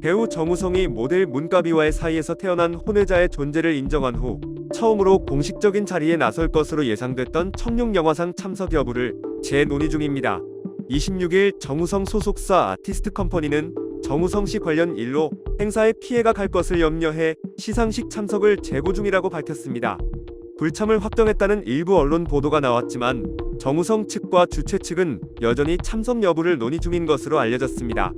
배우 정우성이 모델 문가비와의 사이에서 태어난 혼외자의 존재를 인정한 후 처음으로 공식적인 자리에 나설 것으로 예상됐던 청룡 영화상 참석 여부를 재논의 중입니다. 26일 정우성 소속사 아티스트 컴퍼니는 정우성 씨 관련 일로 행사에 피해가 갈 것을 염려해 시상식 참석을 재고 중이라고 밝혔습니다. 불참을 확정했다는 일부 언론 보도가 나왔지만 정우성 측과 주최 측은 여전히 참석 여부를 논의 중인 것으로 알려졌습니다.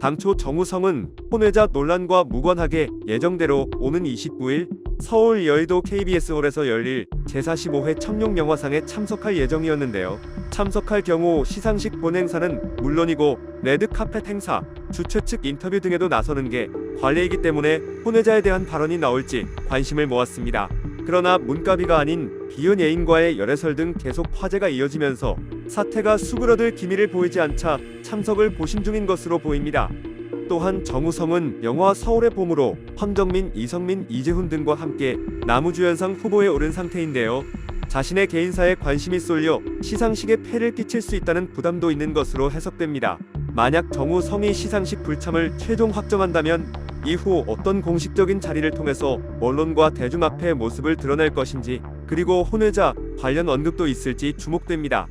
당초 정우성은 혼외자 논란과 무관하게 예정대로 오는 29일 서울 여의도 KBS홀에서 열릴 제45회 청룡영화상에 참석할 예정이었는데요. 참석할 경우 시상식 본행사는 물론이고 레드카펫 행사, 주최 측 인터뷰 등에도 나서는 게 관례이기 때문에 혼외자에 대한 발언이 나올지 관심을 모았습니다. 그러나 문가비가 아닌 비연 예인과의 열애설 등 계속 화제가 이어지면서 사태가 수그러들 기미를 보이지 않자 참석을 보심 중인 것으로 보입니다. 또한 정우성은 영화 서울의 봄으로 황정민, 이성민, 이재훈 등과 함께 나무주연상 후보에 오른 상태인데요. 자신의 개인사에 관심이 쏠려 시상식에 폐를 끼칠 수 있다는 부담도 있는 것으로 해석됩니다. 만약 정우성이 시상식 불참을 최종 확정한다면 이후 어떤 공식적인 자리를 통해서 언론과 대중 앞에 모습을 드러낼 것인지 그리고 혼외자 관련 언급도 있을지 주목됩니다.